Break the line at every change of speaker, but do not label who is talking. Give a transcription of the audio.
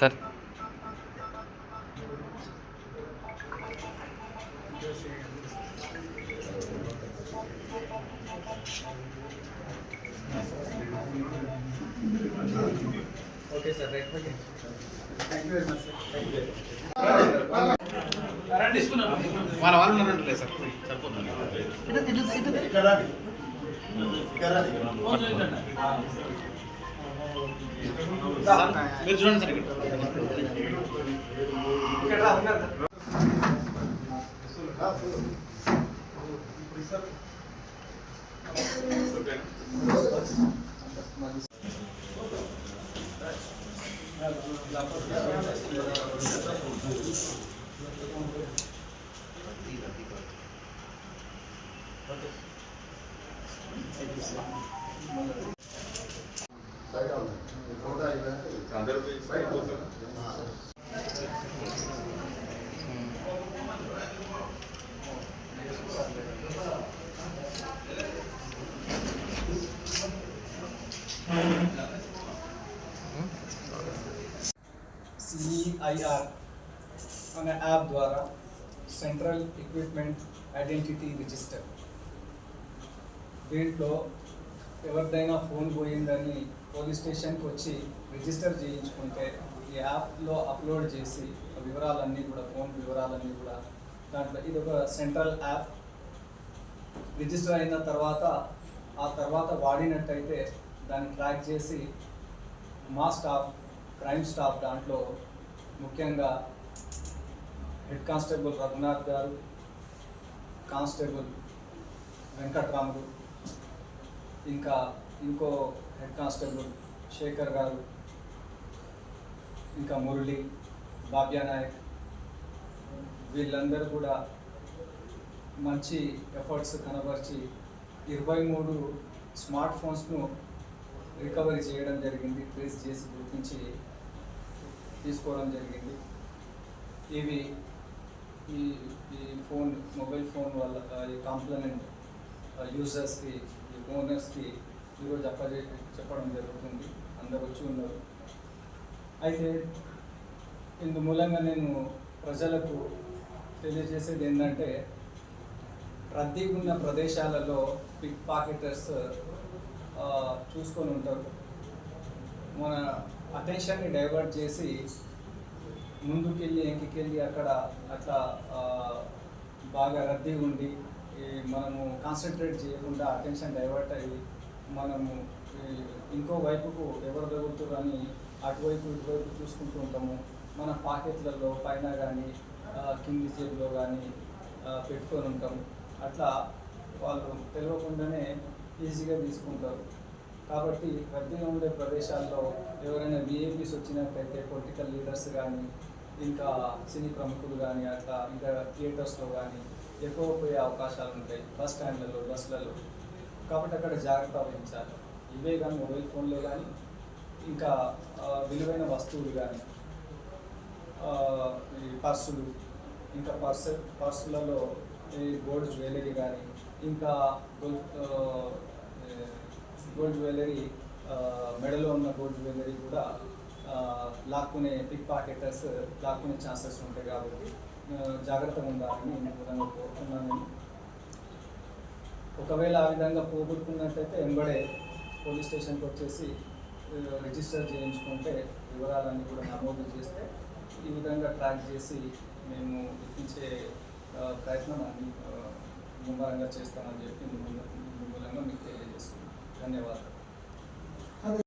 Sir Thank
you.
Okay sir right
thank you very much sir thank you వాళ్ళ వాళ్ళు సరిపోతుంది. Sir, మీరు చూడండి సార్ ఇక్కడ.
సిఐఆర్ అనే యాప్ ద్వారా సెంట్రల్ ఎక్విప్మెంట్ ఐడెంటిటీ రిజిస్టర్ దీంట్లో ఎవరిదైనా ఫోన్ పోయిందని పోలీస్ స్టేషన్కి వచ్చి రిజిస్టర్ చేయించుకుంటే ఈ యాప్లో అప్లోడ్ చేసి వివరాలన్నీ కూడా ఫోన్ వివరాలన్నీ కూడా దాంట్లో ఇది ఒక సెంట్రల్ యాప్. రిజిస్టర్ అయిన తర్వాత ఆ తర్వాత వాడినట్టయితే దాన్ని ట్రాక్ చేసి మా స్టాఫ్ క్రైమ్ స్టాఫ్ దాంట్లో ముఖ్యంగా హెడ్ కానిస్టేబుల్ రఘునాథ్ గారు కానిస్టేబుల్ వెంకట్రాముడు ఇంకా ఇంకో హెడ్ కానిస్టేబుల్ శేఖర్ గారు ఇంకా మురళి బాబ్యా నాయక్ వీళ్ళందరూ కూడా మంచి ఎఫర్ట్స్ కనబరిచి ఇరవై మూడు స్మార్ట్ ఫోన్స్ను రికవరీ చేయడం జరిగింది ట్రేస్ చేసి గుర్తించి తీసుకోవడం జరిగింది. ఇవి ఈ ఈ ఫోన్ మొబైల్ ఫోన్ వల్ల ఈ కాంప్లైంట్ యూజర్స్కి ఈ ఓనర్స్కి ఈరోజు అప్పజే చెప్పడం జరుగుతుంది. అందరు వచ్చి ఉన్నారు. అయితే ఇందు మూలంగా నేను ప్రజలకు తెలియజేసేది ఏంటంటే రద్దీ ఉన్న ప్రదేశాలలో పిక్ పాకెటర్స్ చూసుకొని ఉంటారు. మన అటెన్షన్ని డైవర్ట్ చేసి ముందుకెళ్ళి ఎంకికెళ్ళి అక్కడ అట్లా బాగా రద్దీ ఉండి మనము కాన్సన్ట్రేట్ చేయకుండా అటెన్షన్ డైవర్ట్ అయ్యి మనము ఇంకో వైపుకు ఎవరు తగులుతారు కానీ అటువైపు ఇటువైపు చూసుకుంటూ ఉంటాము. మన పాకెట్లలో పైన కానీ కింది జేబులో కానీ పెట్టుకొని ఉంటాము. అట్లా వాళ్ళు తెలియకుండానే ఈజీగా తీసుకుంటారు. కాబట్టి రద్దీగా ఉండే ప్రదేశాల్లో ఎవరైనా విఐపీస్ వచ్చినట్టయితే పొలిటికల్ లీడర్స్ కానీ ఇంకా సినీ ప్రముఖులు కానీ అట్లా ఇంకా థియేటర్స్లో కానీ ఎక్కువ పోయే అవకాశాలు ఉంటాయి. బస్ స్టాండ్లలో బస్సులలో. కాబట్టి అక్కడ జాగ్రత్త వహించాలి. ఇవే కానీ మొబైల్ ఫోన్లే కానీ ఇంకా విలువైన వస్తువులు కానీ ఈ పర్సులు ఇంకా పర్సు పర్సులలో ఈ గోల్డ్ జ్యువెలరీ కానీ ఇంకా గోల్డ్ గోల్డ్ జ్యువెలరీ మెడలో ఉన్న గోల్డ్ జ్యువెలరీ కూడా లాక్కునే పిక్ పాకెటర్స్ లాక్కునే ఛాన్సెస్ ఉంటాయి కాబట్టి జాగ్రత్తగా ఉండాలని నేను కోరుతున్నాను ఒకవేళ ఆ విధంగా పోగొట్టుకున్నట్టయితే వెంబడే పోలీస్ స్టేషన్కి వచ్చేసి రిజిస్టర్ చేయించుకుంటే వివరాలన్నీ కూడా నమోదు చేస్తే ఈ విధంగా ట్రాక్ చేసి మేము ఇప్పించే ప్రయత్నం అన్ని ముమ్మరంగా చేస్తామని చెప్పి మూలంగా మీకు తెలియజేస్తున్నాం. ధన్యవాదాలు.